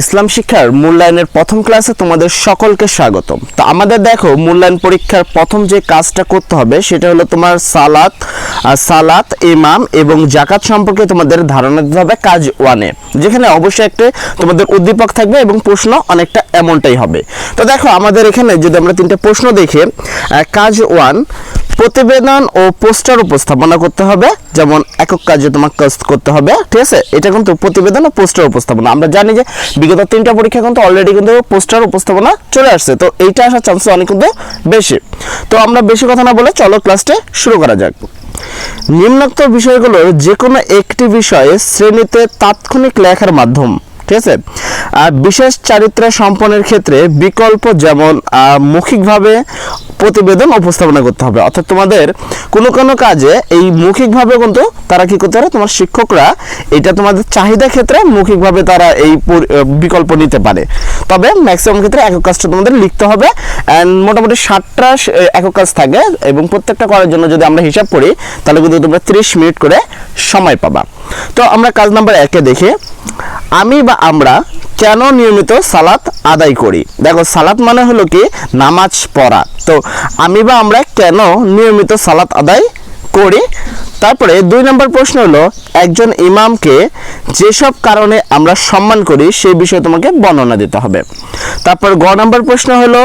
ইসলাম শিক্ষার মূল্যায়নের প্রথম ক্লাসে তোমাদের সকলকে স্বাগতম। তো আমাদের দেখো, মূল্যায়ন পরীক্ষার প্রথম যে কাজটা করতে হবে, সেটা হলো তোমার সালাত সালাত, ইমাম এবং জাকাত সম্পর্কে তোমাদের ধারণা দিতে হবে কাজ ওয়ানে যেখানে অবশ্যই একটা তোমাদের উদ্দীপক থাকবে এবং প্রশ্ন অনেকটা এমনটাই হবে। তো দেখো, আমাদের এখানে যদি আমরা তিনটে প্রশ্ন দেখি কাজ ওয়ান প্রতিবেদন ও পোস্টার উপস্থাপনা করতে হবে, যেমন একক কাজে তোমাকে কাজ করতে হবে, ঠিক আছে? এটা কিন্তু প্রতিবেদন ও পোস্টার উপস্থাপনা। আমরা জানি যে বিগত তিনটা পরীক্ষা কিন্তু অলরেডি কিন্তু পোস্টার উপস্থাপনা চলে আসছে, তো এইটা আসার চান্স অনেক কিন্তু বেশি। তো আমরা বেশি কথা না বলে চলো ক্লাসটা শুরু করা যাক। নিম্নোক্ত বিষয়গুলোর যে কোনো একটি বিষয়ে শ্রেণীতে তাৎক্ষণিক লেখার মাধ্যম ঠিক আছে। আর বিশেষ চারিত্র সম্পন্নের ক্ষেত্রে বিকল্প যেমন মৌখিকভাবে প্রতিবেদন উপস্থাপনা করতে হবে। অর্থাৎ তোমাদের কোনো কোনো কাজে এই মৌখিকভাবে কিন্তু তারা কি করতে পারে? তোমার শিক্ষকরা এটা তোমাদের চাহিদা ক্ষেত্রে মৌখিকভাবে তারা এই বিকল্প নিতে পারে। তবে ম্যাক্সিমাম ক্ষেত্রে একক কাজটা তোমাদের লিখতে হবে। অ্যান্ড মোটামুটি ষাটটা একক কাজ থাকে। এবং প্রত্যেকটা করার জন্য যদি আমরা হিসাব করি, তাহলে কিন্তু তোমরা ত্রিশ মিনিট করে সময় পাবা। তো আমরা কাজ নাম্বার একে দেখি। আমি বা আমরা কেন নিয়মিত সালাত আদায় করি? দেখো, সালাত মানে হলো কি? নামাজ পড়া। তো আমি বা আমরা কেন নিয়মিত সালাত আদায় করি? তারপরে দুই নম্বর প্রশ্ন হলো, একজন ইমামকে যেসব কারণে আমরা সম্মান করি, সেই বিষয়ে তোমাকে বর্ণনা দিতে হবে। তারপর গ নম্বর প্রশ্ন হলো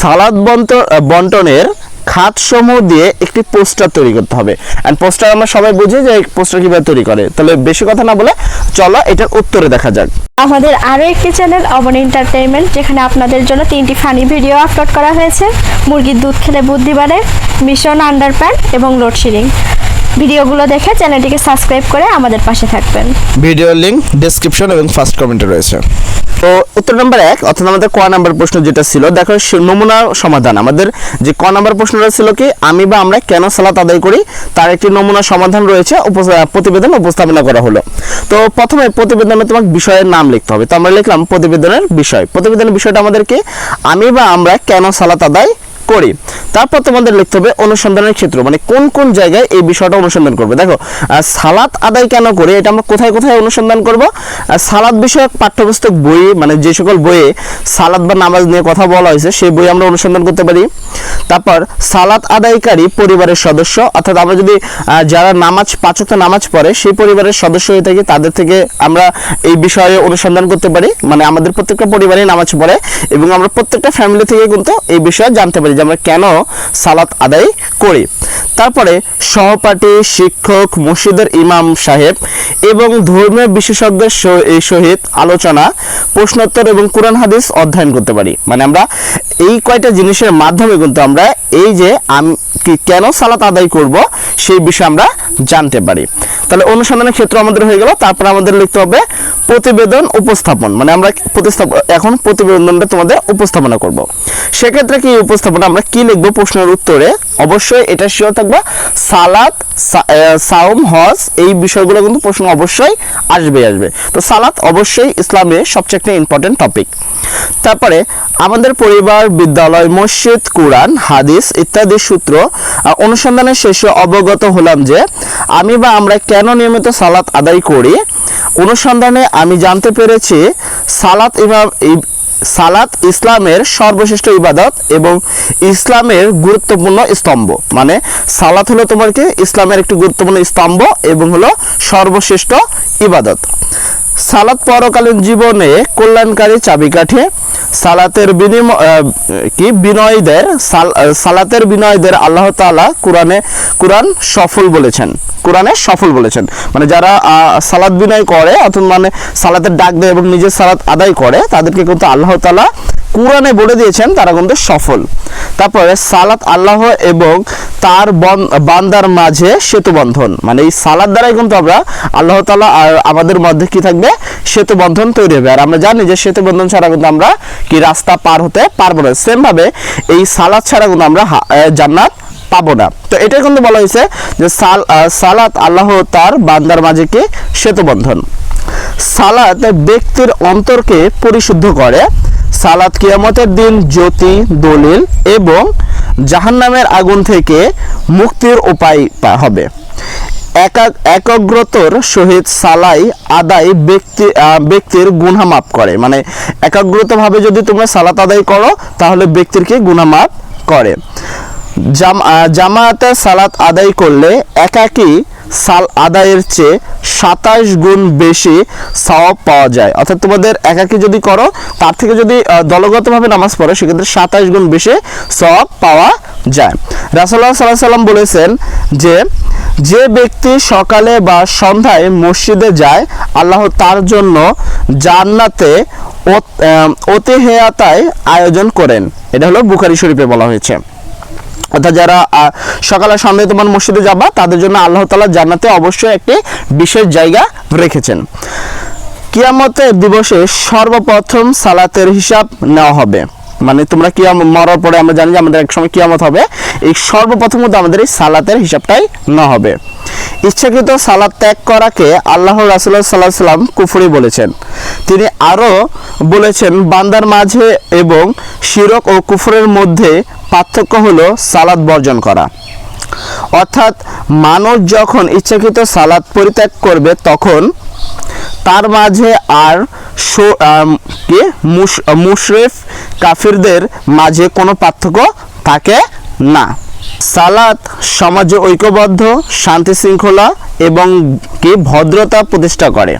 সালাদ বন্ট বন্টনের খাতসমূহ দিয়ে একটি পোস্টার তৈরি করতে হবে। অ্যান্ড পোস্টার আমরা সবাই বুঝি যে পোস্টার কীভাবে তৈরি করে। তাহলে বেশি কথা না বলে চলো এটার উত্তরে দেখা যাক। আমাদের আরও একটি চ্যানেল অবন এন্টারটেইনমেন্ট যেখানে আপনাদের জন্য তিনটি ফানি ভিডিও আপলোড করা হয়েছে। মুরগির দুধ খেলে বুদ্ধি বাড়ে মিশন আন্ডারপ্যান্ট এবং লোডশেডিং ভিডিওগুলো দেখে চ্যানেলটিকে সাবস্ক্রাইব করে আমাদের পাশে থাকবেন। ভিডিও লিংক ডেসক্রিপশন এবং ফার্স্ট কমেন্টে রয়েছে। তো উত্তর নাম্বার এক, অর্থাৎ আমাদের ক নাম্বার প্রশ্ন যেটা ছিল, দেখো নমুনা সমাধান। আমাদের যে ক নাম্বার প্রশ্নটা ছিল কি, আমি বা আমরা কেন সালাত আদায় করি, তার একটি নমুনা সমাধান রয়েছে প্রতিবেদন উপস্থাপনা করা হলো। তো প্রথমে প্রতিবেদনে তোমাকে বিষয়ের নাম লিখতে হবে। তো আমরা লিখলাম প্রতিবেদনের বিষয়। প্রতিবেদনের বিষয়টা আমাদেরকে আমি বা আমরা কেন সালাত আদায় করি। তারপর তোমাদের লিখতে হবে অনুসন্ধানের ক্ষেত্র মানে কোন কোন জায়গায় এই বিষয়টা অনুসন্ধান করবে। দেখো সালাত আদায় কেন করে? এটা আমরা কোথায় কোথায় অনুসন্ধান করব? সালাত বিষয়ক পাঠ্যপুস্তক বই মানে যে সকল বইয়ে সালাত বা নামাজ নিয়ে কথা বলা হয়েছে, সেই বই আমরা অনুসন্ধান করতে পারি। তারপর, সালাত আদায়কারী পরিবারের সদস্য, অর্থাৎ আমরা যদি যারা নামাজ পাঁচক নামাজ পড়ে, সেই পরিবারের সদস্য হয়ে থাকি, তাদের থেকে আমরা এই বিষয়ে অনুসন্ধান করতে পারি। মানে আমাদের প্রত্যেকটা পরিবারে নামাজ পড়ে, এবং আমরা প্রত্যেকটা ফ্যামিলি থেকে কিন্তু এই বিষয়ে জানতে পারি। যে আমরা কেন সালাত আদায় করি। তারপরে সহপাঠী, শিক্ষক, মসজিদের ইমাম সাহেব এবং ধর্মীয় বিশেষজ্ঞের সহিত আলোচনা, প্রশ্নোত্তর এবং কোরআন হাদিস অধ্যয়ন করতে পারি। মানে আমরা এই কয়টা জিনিসের মাধ্যমে কিন্তু আমরা এই যে আমি কেন সালাত আদায় করব সেই বিষয়ে আমরা জানতে পারি। তাহলে অনুসন্ধানের ক্ষেত্র আমাদের হয়ে গেল তারপর আমাদের লিখতে হবে প্রতিবেদন উপস্থাপন। মানে আমরা প্রতিস্থাপ এখন প্রতিবেদনটা তোমাদের উপস্থাপনা করব। সেক্ষেত্রে কি উপস্থাপনা আমরা কি লিখব প্রশ্নের উত্তরে? অবশ্যই এটা শিওর থাকবা সালাত সা- আহ, সাওম হজ এই বিষয়গুলো কিন্তু প্রশ্ন অবশ্যই আসবে আসবে। তো সালাত অবশ্যই ইসলামে সবচেয়ে একটা ইম্পর্টেন্ট টপিক তারপরে আমাদের পরিবার, বিদ্যালয়, মসজিদ, কোরআন, হাদিস ইত্যাদি সূত্র অনুসন্ধানের শেষে অবগত হলাম যে আমি বা আমরা কেন নিয়মিত সালাত আদায় করি। অনুসন্ধানে আমি জানতে পেরেছি সালাত ইমাম সালাত ইসলামের সর্বশ্রেষ্ঠ ইবাদত এবং ইসলামের গুরুত্বপূর্ণ স্তম্ভ। মানে সালাত হলো তোমার কি? ইসলামের একটি গুরুত্বপূর্ণ স্তম্ভ এবং হলো সর্বশ্রেষ্ঠ ইবাদত। সালাত পরকালীন জীবনে কল্যাণকারী চাবিকাঠি, সালাতের বিনিময় কি, বিনয়দের সালাতের বিনয়দের আল্লাহ তালা কোরআনে কোরআন সফল বলেছেন। কোরআনে সফল বলেছেন। মানে যারা সালাত বিনয় করে, অর্থাৎ মানে সালাতের ডাক দেয় এবং নিজের সালাত আদায় করে, তাদেরকে কিন্তু আল্লাহ তাআলা কোরআনে বলে দিয়েছেন তারা কিন্তু সফল। তারপরে সালাত আল্লাহ এবং তার বন- বান্দার মাঝে সেতু বন্ধন মানে এই সালাদ দ্বারাই কিন্তু আমরা আল্লাহ তাআলা আর আমাদের মধ্যে কি থাকবে? সেতু বন্ধন তৈরি হবে। আর আমরা জানি যে সেতু বন্ধন ছাড়া কিন্তু আমরা কি রাস্তা পার হতে পারব না। সেম ভাবে এই সালাদ ছাড়া কিন্তু আমরা জান্নাত পাবো না। তো এটাই কিন্তু বলা হয়েছে যে সাল সালাত আল্লাহ তার বান্দার মাঝে কি? সেতু সালাত ব্যক্তির অন্তরকে পরিশুদ্ধ করে। সালাত কিয়ামতের দিন জ্যোতি দলিল এবং জাহান্নামের আগুন থেকে মুক্তির উপায় হবে। একাগ একাগ্রতর সহিত সালাই আদায় ব্যক্তি ব্যক্তির গুণা মাপ করে। মানে একাগ্রতভাবে যদি তোমরা সালাত আদায় করো তাহলে ব্যক্তিরকে গুণা মাপ করে? জাম আহ, জামায়াতে সালাত আদায় করলে একাকী সাল আদায়ের চেয়ে সাতাশ গুণ বেশি সওয়াব পাওয়া যায়। অর্থাৎ তোমাদের একাকী যদি করো, তার থেকে যদি দলগতভাবে নামাজ পড়ো, সেক্ষেত্রে সাতাশ গুণ বেশি সওয়াব পাওয়া যায়। রাসুল্লাহ সাল্লাহ সাল্লাম বলেছেন যে যে ব্যক্তি সকালে বা সন্ধ্যায় মসজিদে যায়, আল্লাহ তার জন্য জান্নাতে অতিহেয়াতায় আয়োজন করেন। এটা হলো বুখারি শরীফে বলা হয়েছে। অর্থাৎ যারা সকালে সন্ধ্যায় তোমার মসজিদে যাবা, তাদের জন্য আল্লাহ তালা জান্নাতে অবশ্যই একটি বিশেষ জায়গা রেখেছেন। কিয়ামতের দিবসে সর্বপ্রথম সালাতের হিসাব নেওয়া হবে। মানে তোমরা কিয়াম, মরার পরে আমরা জানি যে আমাদের এক সময় কিয়ামত হবে। এই সর্বপ্রথম মধ্যে আমাদের এই সালাতের হিসাবটাই নেওয়া হবে। ইচ্ছাকৃত সালাদ ত্যাগ করাকে আল্লাহ রাসুল্লাহ সাল্লাহ সাল্লাম কুফরি বলেছেন। তিনি আরও বলেছেন, বান্দার মাঝে এবং শিরক ও কুফরের মধ্যে পার্থক্য হলো সালাদ বর্জন করা। অর্থাৎ মানুষ যখন ইচ্ছাকৃত সালাদ পরিত্যাগ করবে, তখন তার মাঝে আর কি, মুশ- মুশরিফ কাফিরদের মাঝে কোনো পার্থক্য থাকে না। সালাত, সমাজে ঐক্যবদ্ধ, শান্তি শৃঙ্খলা এবং কি ভদ্রতা প্রতিষ্ঠা করে।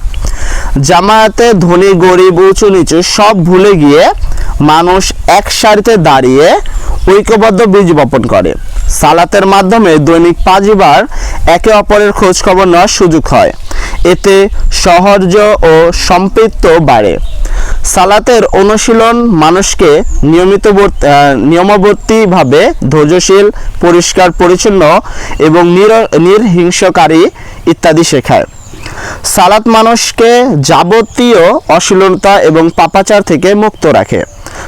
জামায়াতে ধনী, গরিব, উঁচু নিচু সব ভুলে গিয়ে মানুষ এক সারিতে দাঁড়িয়ে ঐক্যবদ্ধ বীজ বপন করে। সালাতের মাধ্যমে দৈনিক পাঁচবার একে অপরের খোঁজ খবর নেওয়ার সুযোগ হয়। এতে সহজ ও সম্পৃক্ত বাড়ে। সালাতের অনুশীলন মানুষকে নিয়মিত নিয়মবর্তীভাবে ধৈর্যশীল, পরিষ্কার, পরিচ্ছন্ন এবং নির- নির্হিংসকারী ইত্যাদি শেখায়। সালাত মানুষকে যাবতীয় অশ্লীলতা এবং পাপাচার থেকে মুক্ত রাখে।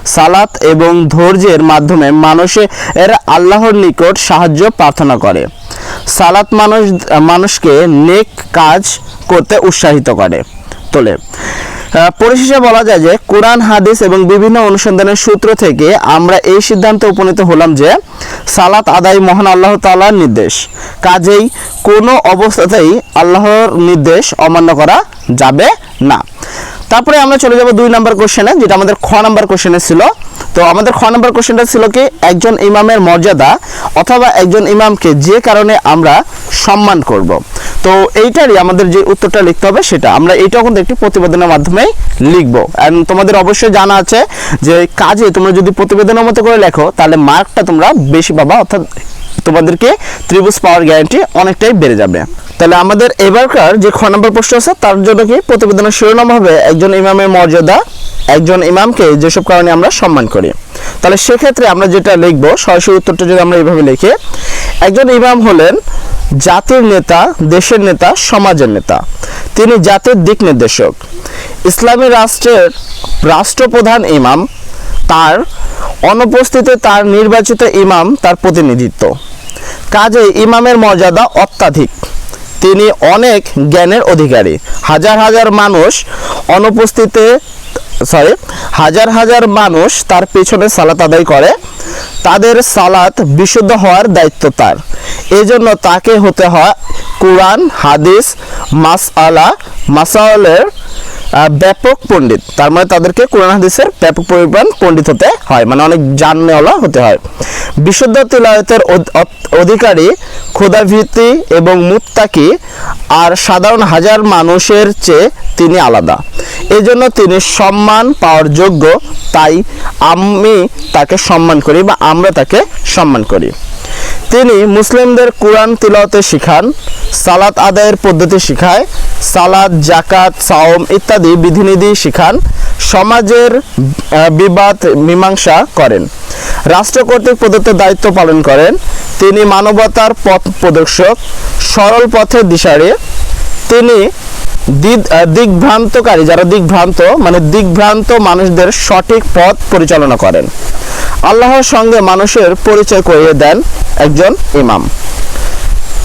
সালাত এবং ধৈর্যের মাধ্যমে মানুষের আল্লাহর নিকট সাহায্য প্রার্থনা করে। সালাত মানুষ মানুষকে নেক কাজ করতে উৎসাহিত করে। তোলে। পরিশেষে বলা যায় যে কোরআন, হাদিস এবং বিভিন্ন অনুসন্ধানের সূত্র থেকে আমরা এই সিদ্ধান্তে উপনীত হলাম যে সালাত আদায় মহান আল্লাহ তালার নির্দেশ। কাজেই কোনো অবস্থাতেই আল্লাহর নির্দেশ অমান্য করা যাবে না। তারপরে আমরা চলে যাব দুই নম্বর কোশ্চেনে, যেটা আমাদের খ নম্বর কোশ্চেনে ছিল। তো আমাদের খ নম্বর কোশ্চেনটা ছিল কি, একজন ইমামের মর্যাদা অথবা একজন ইমামকে যে কারণে আমরা সম্মান করব। তো এইটারই আমাদের যে উত্তরটা লিখতে হবে সেটা। আমরা এইটাও কিন্তু একটি প্রতিবেদনের মাধ্যমেই লিখব। অ্যান্ড তোমাদের অবশ্যই জানা আছে যে কাজে তোমরা যদি প্রতিবেদনের মতো করে লেখো, তাহলে মার্কটা তোমরা বেশি পাবা, অর্থাৎ তোমাদেরকে ত্রিভুজ পাওয়ার গ্যারান্টি অনেকটাই বেড়ে যাবে। তাহলে আমাদের এবারকার যে খ নম্বর প্রশ্ন আছে, তার জন্য কি প্রতিবেদনের শিরোনাম হবে একজন ইমামের মর্যাদা, একজন ইমামকে যেসব কারণে আমরা সম্মান করি। তাহলে সেক্ষেত্রে আমরা যেটা লিখব, সরাসরি উত্তরটা যদি আমরা এইভাবে লিখি, একজন ইমাম হলেন জাতির নেতা, দেশের নেতা, সমাজের নেতা। তিনি জাতির দিক নির্দেশক। ইসলামী রাষ্ট্রের রাষ্ট্রপ্রধান ইমাম, তার অনুপস্থিতিতে তার নির্বাচিত ইমাম তার প্রতিনিধিত্ব। কাজে ইমামের মর্যাদা অত্যাধিক। তিনি অনেক জ্ঞানের অধিকারী। হাজার হাজার মানুষ অনুপস্থিতিতে সরি হাজার হাজার মানুষ তার পেছনে সালাত আদায় করে। তাদের সালাত বিশুদ্ধ হওয়ার দায়িত্ব তার। এজন্য তাকে হতে হয় কোরআন হাদিস মাসাওয়ালের আহ, ব্যাপক পণ্ডিত। তার মানে তাদেরকে কোরআন হাদিসের ব্যাপক পরিমাণ পণ্ডিত হতে হয় মানে অনেক জাননেওয়ালা হতে হয়। বিশুদ্ধ তিলায়তের অধ- অধ- অধিকারী ক্ষুধাভীতি এবং মুত্তাকি আর সাধারণ হাজার মানুষের চেয়ে তিনি আলাদা। এজন্য তিনি সম্মান পাওয়ার যোগ্য, তাই আমি তাকে সম্মান করি বা আমরা তাকে সম্মান করি। তিনি মুসলিমদের কোরআন তিলাওয়াতে শিখান, সালাত আদায়ের পদ্ধতি শিখায় সালাত জাকাত সাওম ইত্যাদি বিধিনিধি শিখান। সমাজের বিবাদ মীমাংসা করেন। রাষ্ট্র কর্তৃক প্রদত্ত দায়িত্ব পালন করেন। তিনি মানবতার পথ প্রদর্শক সরল পথের দিশারে। তিনি আহ, যারা দিগ্ভ্রান্ত মানে দিগ্ভ্রান্ত মানুষদের সঠিক পথ পরিচালনা করেন। আল্লাহর সঙ্গে মানুষের পরিচয় করিয়ে দেন একজন ইমাম।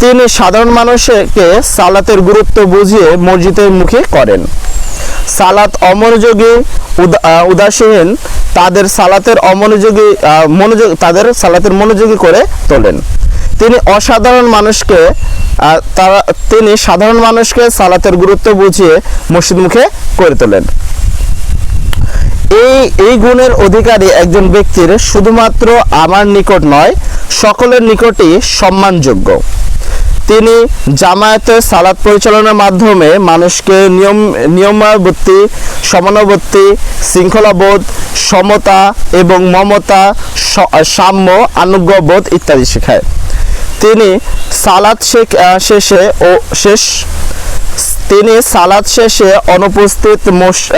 তিনি সাধারণ মানুষকে সালাতের গুরুত্ব বুঝিয়ে মসজিদের মুখে করেন। সালাত অমনোযোগী, উদা- উদাসীন, তাদের সালাতের অমনোযোগী মনোযোগ, তাদের সালাতের মনোযোগী করে তোলেন। তিনি অসাধারণ মানুষকে তারা, তিনি সাধারণ মানুষকে সালাতের গুরুত্ব বুঝিয়ে মসজিদ মুখে করে তোলেন। এই এই গুণের অধিকারী একজন ব্যক্তির শুধুমাত্র আমার নিকট নয়, সকলের নিকটই সম্মানযোগ্য। তিনি জামায়াতের সালাত পরিচালনার মাধ্যমে মানুষকে নিয়ম নিয়মাবর্তী সমানুবর্তী শৃঙ্খলাবোধ, সমতা এবং মমতা সাম্য আনুজ্ঞবোধ ইত্যাদি শেখায়। তিনি সালাদ শেখ শেষে ও শেষ, তিনি সালাদ শেষে অনুপস্থিত মুস-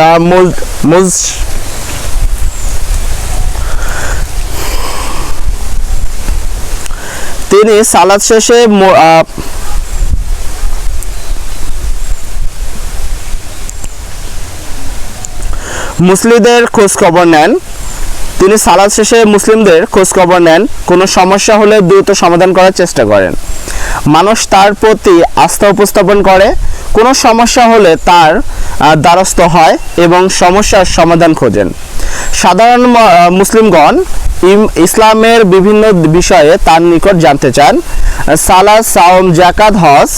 তিনি সালাদ শেষে মুসলিদের খোঁজ খবর নেন। তিনি সালাদ শেষে মুসলিমদের খোঁজ খবর নেন। কোনো সমস্যা হলে দ্রুত সমাধান করার চেষ্টা করেন। মানুষ তার প্রতি আস্থা উপস্থাপন করে। কোনো সমস্যা হলে তার দ্বারস্থ হয় এবং সমস্যার সমাধান খোঁজেন। সাধারণ মুসলিমগণ ইসলামের বিভিন্ন বিষয়ে তার নিকট জানতে চান। সালাদ সাওম জাকাত হজ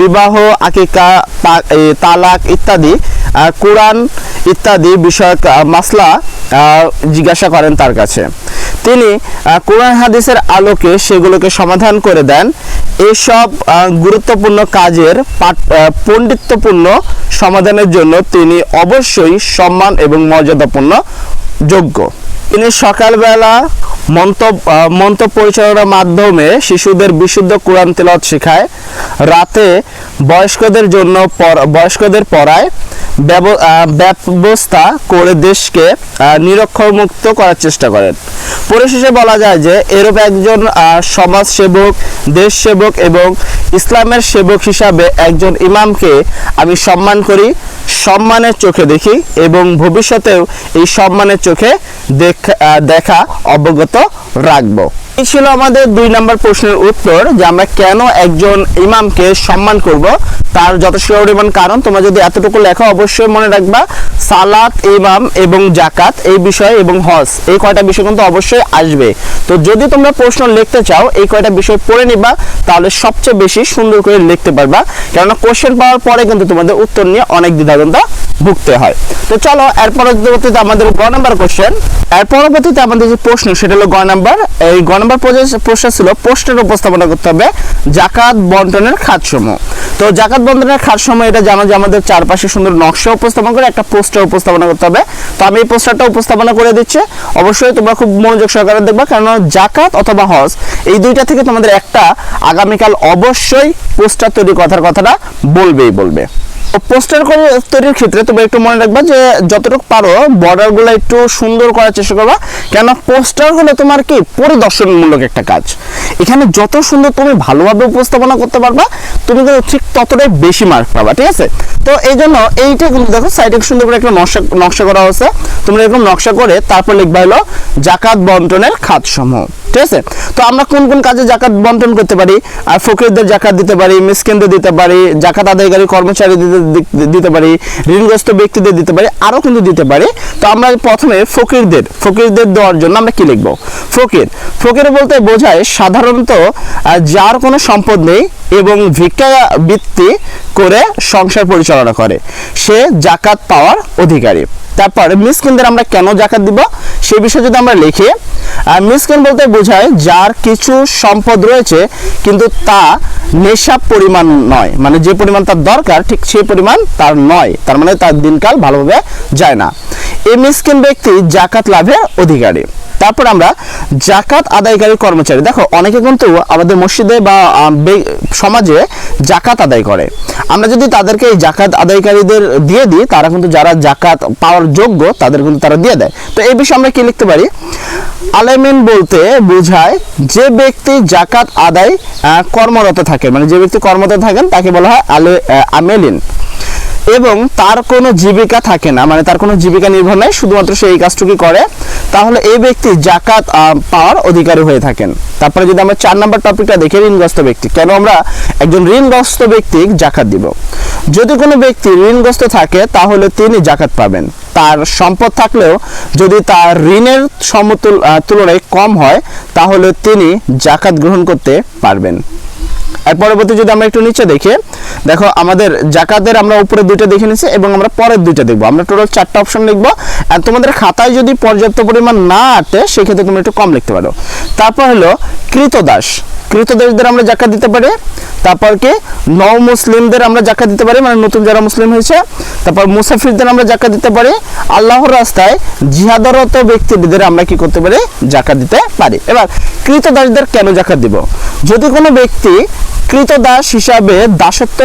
বিবাহ, আকিকা তালাক ইত্যাদি কোরআন ইত্যাদি বিষয়ক মাসলা জিজ্ঞাসা করেন তার কাছে। তিনি কোরআন হাদিসের আলোকে সেগুলোকে সমাধান করে দেন। এসব গুরুত্বপূর্ণ কাজের পণ্ডিত্যপূর্ণ সমাধানের জন্য তিনি অবশ্যই সম্মান এবং মর্যাদাপূর্ণ যোগ্য। তিনি সকালবেলা মন্তব্য মন্তব্য পরিচালনার মাধ্যমে শিশুদের বিশুদ্ধ কোরআন তেলত শেখায়। রাতে বয়স্কদের জন্য বয়স্কদের পড়ায়। ব্যবস্থা করে দেশকে নিরক্ষরমুক্ত করার চেষ্টা করেন। পরিশেষে বলা যায় যে, এরূপ একজন সমাজ সেবক দেশ সেবক এবং ইসলামের সেবক হিসাবে একজন ইমামকে আমি সম্মান করি, সম্মানের চোখে দেখি এবং ভবিষ্যতেও এই সম্মানের চোখে দেখা অবগত রাখব। এই ছিল আমাদের দুই নম্বর প্রশ্নের উত্তর যে আমরা কেন একজন ইমামকে সম্মান করব, তার যথেষ্ট পরিমাণ কারণ। তোমরা যদি এতটুকু লেখা, অবশ্যই মনে রাখবা সালাত, ইমাম এবং জাকাত এই বিষয় এবং হজ, এই কয়টা বিষয় কিন্তু অবশ্যই আসবে। তো যদি তোমরা প্রশ্ন লিখতে চাও, এই কয়টা বিষয় পড়ে নিবা, তাহলে সবচেয়ে বেশি সুন্দর করে লিখতে পারবা। কেননা কোশ্চেন পাওয়ার পরে কিন্তু তোমাদের উত্তর নিয়ে অনেক দ্বিধাদ্বন্দ্ব ভুগতে হয়। তো চলো, এর পরবর্তীতে আমাদের গ নাম্বার কোশ্চেন এর পরবর্তীতে আমাদের যে প্রশ্ন, সেটা হলো গ নাম্বার এই গ নাম্বার প্রশ্ন ছিল পোস্টের উপস্থাপনা করতে হবে জাকাত বন্টনের খাতসমূহ। তো জাকাত বন্টনের খাতসমূহ, এটা জানো যে আমাদের চারপাশে সুন্দর নকশা উপস্থাপন করে একটা পোস্টার উপস্থাপনা করতে হবে। তো আমি এই পোস্টারটা উপস্থাপনা করে দিচ্ছি। অবশ্যই তোমরা খুব মনোযোগ সহকারে দেখবা কারণ জাকাত অথবা হজ, এই দুইটা থেকে তোমাদের একটা আগামীকাল অবশ্যই পোস্টার তৈরি কথার কথাটা বলবেই বলবে। পোস্টার করে তৈরির ক্ষেত্রে তোমরা একটু মনে রাখবা যে যতটুকু পারো বর্ডারগুলো একটু সুন্দর করার চেষ্টা করবা। কেন পোস্টার হলো তোমার কি? পরিদর্শনমূলক একটা কাজ। এখানে যত সুন্দর তুমি ভালোভাবে উপস্থাপনা করতে পারবা, তুমি কিন্তু ঠিক ততটাই বেশি মার্ক পাবা, ঠিক আছে? তো এই জন্য এইটা কিন্তু দেখো সাইডে সুন্দর করে একটা নকশা নকশা করা হয়েছে। তোমরা এরকম নকশা করে তারপর লিখবা হলো, জাকাত বন্টনের খাত সমূহ ঠিক আছে? তো আমরা কোন কোন কাজে জাকাত বন্টন করতে পারি? আর ফকিরদের জাকাত দিতে পারি, মিসকিনদের দিতে পারি, জাকাত আদায়কারী কর্মচারীদের দি- দিতে পারি, ঋণগ্রস্ত ব্যক্তিদের দিতে পারি, আরও কিন্তু দিতে পারি। তো আমরা প্রথমে ফকিরদের ফকিরদের দেওয়ার জন্য আমরা কি লিখব? ফকির। ফকির বলতে বোঝায় সাধারণত যার কোনো সম্পদ নেই এবং ভিক্ষা বৃত্তি করে সংসার পরিচালনা করে। সে জাকাত পাওয়ার অধিকারী। তারপর মিসকিনদের আমরা কেন জাকাত দিব? সে বিষয়ে যদি আমরা লিখি মিসকিন বলতে বোঝায় যার কিছু সম্পদ রয়েছে, কিন্তু তা নেশা পরিমাণ নয়। মানে যে পরিমাণ তার দরকার, ঠিক সেই পরিমাণ তার নয়। তার মানে তার দিনকাল ভালোভাবে যায় না। এই মিসকিন ব্যক্তি জাকাত লাভের অধিকারী। তারপর আমরা জাকাত আদায়কারী কর্মচারী। দেখো, অনেকে কিন্তু আমাদের মসজিদে বা সমাজে জাকাত আদায় করে। আমরা যদি তাদেরকে এই জাকাত আদায়কারীদের দিয়ে দিই, তারা কিন্তু যারা জাকাত পাওয়ার যোগ্য, তাদের কিন্তু তারা দিয়ে দেয়। তো এই বিষয়ে আমরা কি লিখতে পারি? আলেমিন বলতে বোঝায় যে ব্যক্তি জাকাত আদায় কর্মরত থাকে। মানে যে ব্যক্তি কর্মরত থাকেন, তাকে বলা হয় আলে আমেলিন। এবং তার কোনো জীবিকা থাকে না মানে তার কোনো জীবিকা নির্ভর নেই, শুধুমাত্র সে এই কাজটুকুই করে, তাহলে এই ব্যক্তি জাকাত পাওয়ার অধিকারী হয়ে থাকেন। তারপরে যদি আমরা চার নম্বর টপিকটা দেখি, ঋণগ্রস্ত ব্যক্তি, কেন আমরা একজন ঋণগ্রস্ত ব্যক্তি জাকাত দিব? যদি কোনো ব্যক্তি ঋণগ্রস্ত থাকে, তাহলে তিনি জাকাত পাবেন। তার সম্পদ থাকলেও যদি তার ঋণের সমতুল তুলনায় কম হয়, তাহলে তিনি জাকাত গ্রহণ করতে পারবেন। আর পরবর্তী যদি আমরা একটু নিচে দেখি, দেখো আমাদের জাকাতের আমরা উপরে দুইটা দেখে নিছি এবং আমরা পরের দুইটা দেখব। আমরা টোটাল চারটা অপশন লিখব। আর তোমাদের খাতায় যদি পর্যাপ্ত পরিমাণ না আটে, সেক্ষেত্রে তুমি একটু কম লিখতে পারো। তারপর হলো কৃতদাস। কৃতদাসদের আমরা জাকাত দিতে পারি। তারপর কি? নও মুসলিমদের আমরা জাকাত দিতে পারি মানে নতুন যারা মুসলিম হয়েছে। তারপর মুসাফিরদের আমরা জাকাত দিতে পারি। আল্লাহর রাস্তায় জিহাদরত ব্যক্তিদের আমরা কি করতে পারি? জাকাত দিতে পারি। এবার কৃতদাসদের কেন জাকাত দিব? যদি কোনো ব্যক্তি কৃতদাস হিসাবে দাসত্ব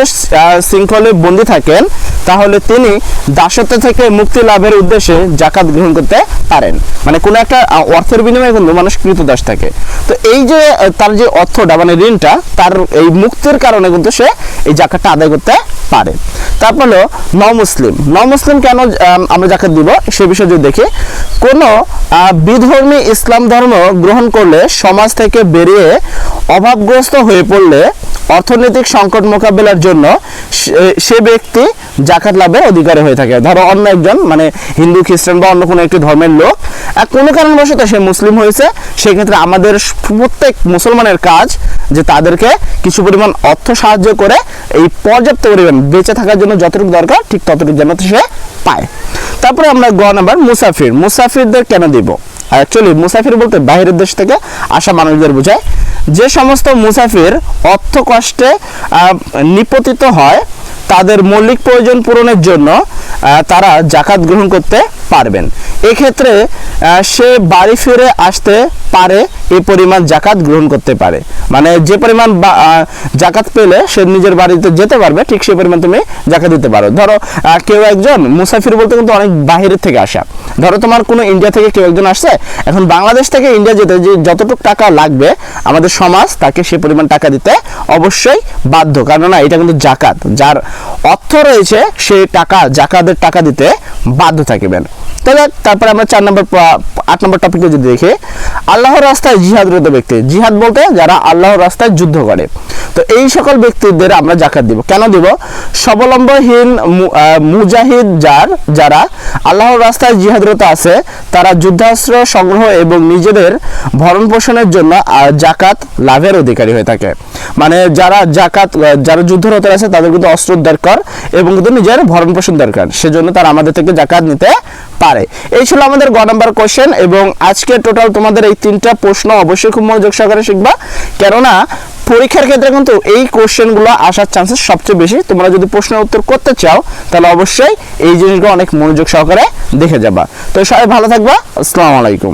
শৃঙ্খলে বন্দী থাকেন, তাহলে তিনি দাসত্ব থেকে মুক্তি লাভের উদ্দেশ্যে জাকাত গ্রহণ করতে পারেন। মানে কোনো একটা অর্থের বিনিময়ে কিন্তু মানুষ কৃতদাস থাকে। তো এই যে তার যে অর্থটা মানে ঋণটা, তার এই মুক্তির কারণে কিন্তু সে এই জাকাতটা আদায় করতে পারে। তারপর হলো ন মুসলিম ন মুসলিম কেন আমরা জাকাত দিব? সে বিষয়ে যদি দেখি, কোনো বিধর্মী ইসলাম ধর্ম গ্রহণ করলে সমাজ থেকে বেরিয়ে অভাবগ্রস্ত হয়ে পড়লে অর্থনৈতিক সংকট মোকাবেলার জন্য সে- ব্যক্তি জাকাত লাভের অধিকারী হয়ে থাকে। ধরো, অন্য একজন মানে হিন্দু, খ্রিস্টান বা অন্য কোনো একটি ধর্মের লোক আর কোনো কারণবশত সে মুসলিম হয়েছে, সেক্ষেত্রে আমাদের প্রত্যেক মুসলমানের কাজ যে তাদেরকে কিছু পরিমাণ অর্থ সাহায্য করে এই পর্যাপ্ত পরিমাণ বেঁচে থাকার জন্য যতটুকু দরকার, ঠিক ততটুকু যেন সে পায়। তারপরে আমরা গ নাম্বার মুসাফির। মুসাফিরদের কেন দিব? অ্যাকচুয়ালি মুসাফির বলতে বাইরের দেশ থেকে আসা মানুষদের বোঝায়। যে সমস্ত মুসাফির অর্থ কষ্টে নিপতিত হয়, তাদের মৌলিক প্রয়োজন পূরণের জন্য তারা জাকাত গ্রহণ করতে পারবেন। এক্ষেত্রে সে বাড়ি ফিরে আসতে পারে, এই পরিমাণ জাকাত গ্রহণ করতে পারে। মানে যে পরিমাণ জাকাত পেলে সে নিজের বাড়িতে যেতে পারবে, ঠিক সেই পরিমাণ তুমি জাকাত দিতে পারো। ধরো কেউ একজন মুসাফির বলতে কিন্তু অনেক বাহিরের থেকে আসা। ধরো তোমার কোনো ইন্ডিয়া থেকে কেউ একজন আসছে, এখন বাংলাদেশ থেকে ইন্ডিয়া যেতে যে যতটুকু টাকা লাগবে, আমাদের সমাজ তাকে সে পরিমাণ টাকা দিতে অবশ্যই বাধ্য। কারণ না এটা কিন্তু জাকাত। যার অর্থ রয়েছে সে টাকা, জাকাতের টাকা দিতে বাধ্য থাকিবেন। তাহলে তারপরে আমরা চার নম্বর আট নম্বর টপিকে যদি দেখি, আল্লাহর রাস্তায় জিহাদরত ব্যক্তি। জিহাদ বলতে যারা আল্লাহর রাস্তায় যুদ্ধ করে। তো এই সকল ব্যক্তিদের আমরা জাকাত দিব। কেন দিব? স্বাবলম্বহীন মুজাহিদ যার, যারা আল্লাহর রাস্তায় জিহাদরত আছে, তারা যুদ্ধাস্ত্র সংগ্রহ এবং নিজেদের ভরণ পোষণের জন্য জাকাত লাভের অধিকারী হয়ে থাকে। মানে যারা জাকাত যারা যুদ্ধরত আছে, তাদের কিন্তু অস্ত্র দরকার এবং কিন্তু নিজের ভরণ পোষণ দরকার। সেজন্য তারা আমাদের থেকে জাকাত নিতে পারে। এই ছিল আমাদের গ নাম্বার কোশ্চেন এবং আজকে টোটাল তোমাদের এই তিনটা প্রশ্ন অবশ্যই খুব মনোযোগ সহকারে শিখবা। কেননা পরীক্ষার ক্ষেত্রে কিন্তু এই কোশ্চেনগুলো আসার চান্সেস সবচেয়ে বেশি। তোমরা যদি প্রশ্নের উত্তর করতে চাও, তাহলে অবশ্যই এই জিনিসগুলো অনেক মনোযোগ সহকারে দেখে যাবা। তো সবাই ভালো থাকবা। আসসালামু আলাইকুম।